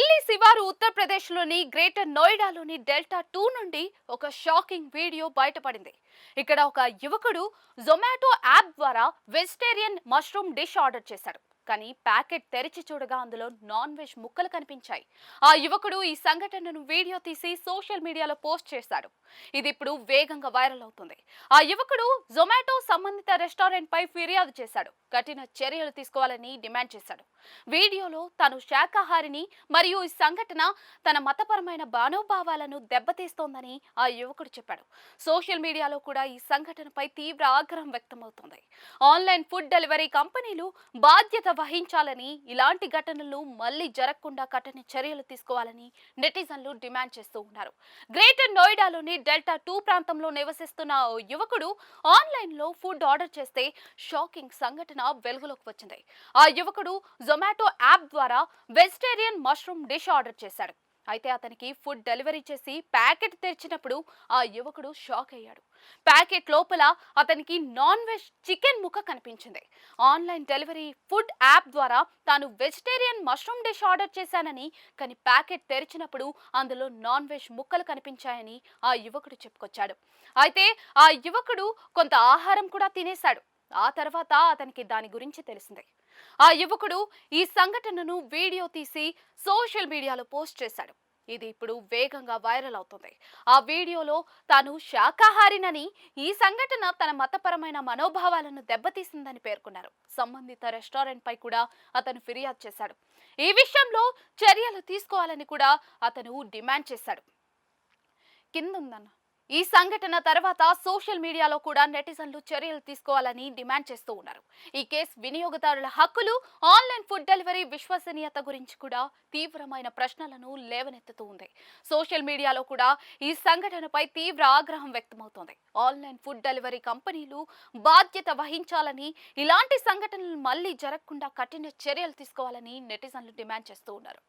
ఢిల్లీ శివారు ఉత్తరప్రదేశ్లోని greater నోయిడాలోని delta two నుండి ఒక షాకింగ్ వీడియో బయటపడింది. ఇక్కడ ఒక యువకుడు జొమాటో యాప్ ద్వారా వెజిటేరియన్ మష్రూమ్ డిష్ ఆర్డర్ చేశాడు కానీ ప్యాకెట్ తెరిచి చూడగా అందులో నాన్ వెజ్ ముక్కలు కనిపించాయి. ఆ యువకుడు ఈ సంఘటనను వీడియో తీసి సోషల్ మీడియాలో పోస్ట్ చేశాడు. ఇది ఇప్పుడు వేగంగా వైరల్ అవుతుంది. ఆ యువకుడు జొమాటో సంబంధిత రెస్టారెంట్ పై ఫిర్యాదు చేశాడు. కఠిన చర్యలు తీసుకోవాలని డిమాండ్ చేశాడు. వీడియోలో తాను శాకాహారిని మరియు ఈ సంఘటన తన మతపరమైన భానుభావాలను దెబ్బతీస్తోందని ఆ యువకుడు చెప్పాడు. సోషల్ మీడియాలో కూడా ఈ సంఘటనపై తీవ్ర ఆగ్రహం వ్యక్తమవుతోంది. ఆన్లైన్ ఫుడ్ డెలివరీ కంపెనీలు బాధ్యత వహించాలని ఇలాంటి ఘటనలు మళ్ళీ జరగకుండా కఠిన చర్యలు తీసుకోవాలని నెటిజన్లు డిమాండ్ చేస్తూ ఉన్నారు. గ్రేటర్ నోయిడాలోని డెల్టా టూ ప్రాంతంలో నివసిస్తున్న ఓ యువకుడు ఆన్లైన్లో ఫుడ్ ఆర్డర్ చేస్తే షాకింగ్ సంఘటన వెలుగులోకి వచ్చింది. ఆ యువకుడు జొమాటో యాప్ ద్వారా వెజిటేరియన్ మష్రూమ్ డిష్ ఆర్డర్ చేశాడు. అయితే అతనికి ఫుడ్ డెలివరీ చేసి ప్యాకెట్ తెరిచినప్పుడు ఆ యువకుడు షాక్ అయ్యాడు. ప్యాకెట్ లోపల అతనికి నాన్ వెజ్ చికెన్ ముక్క కనిపించింది. ఆన్లైన్ డెలివరీ ఫుడ్ యాప్ ద్వారా తాను వెజిటేరియన్ మష్రూమ్ డిష్ ఆర్డర్ చేశానని కానీ ప్యాకెట్ తెరిచినప్పుడు అందులో నాన్ వెజ్ ముక్కలు కనిపించాయని ఆ యువకుడు చెప్పుకొచ్చాడు. అయితే ఆ యువకుడు కొంత ఆహారం కూడా తినేశాడు. ఆ తర్వాత అతనికి దాని గురించి తెలిసింది. ఆ యువకుడు ఈ సంఘటనను వీడియో తీసి సోషల్ మీడియాలో పోస్ట్ చేశాడు. ఇది ఇప్పుడు వేగంగా వైరల్ అవుతుంది. ఆ వీడియోలో తాను శాకాహారినని ఈ సంఘటన తన మతపరమైన మనోభావాలను దెబ్బతీసిందని పేర్కొన్నారు. సంబంధిత రెస్టారెంట్ పై కూడా అతను ఫిర్యాదు చేశాడు. ఈ విషయంలో చర్యలు తీసుకోవాలని కూడా అతను డిమాండ్ చేశాడు. కింద ఉందన్న ఈ సంఘటన తర్వాత సోషల్ మీడియాలో కూడా నెటిజన్లు చర్యలు తీసుకోవాలని డిమాండ్ చేస్తూ ఉన్నారు. ఈ కేసు వినియోగదారుల హక్కులు ఆన్లైన్ ఫుడ్ డెలివరీ విశ్వసనీయత గురించి కూడా తీవ్రమైన ప్రశ్నలను లేవనెత్తుతూ ఉంది. సోషల్ మీడియాలో కూడా ఈ సంఘటనపై తీవ్ర ఆగ్రహం వ్యక్తమవుతోంది. ఆన్లైన్ ఫుడ్ డెలివరీ కంపెనీలు బాధ్యత వహించాలని ఇలాంటి సంఘటనలు మళ్ళీ జరగకుండా కఠిన చర్యలు తీసుకోవాలని నెటిజన్లు డిమాండ్ చేస్తూ ఉన్నారు.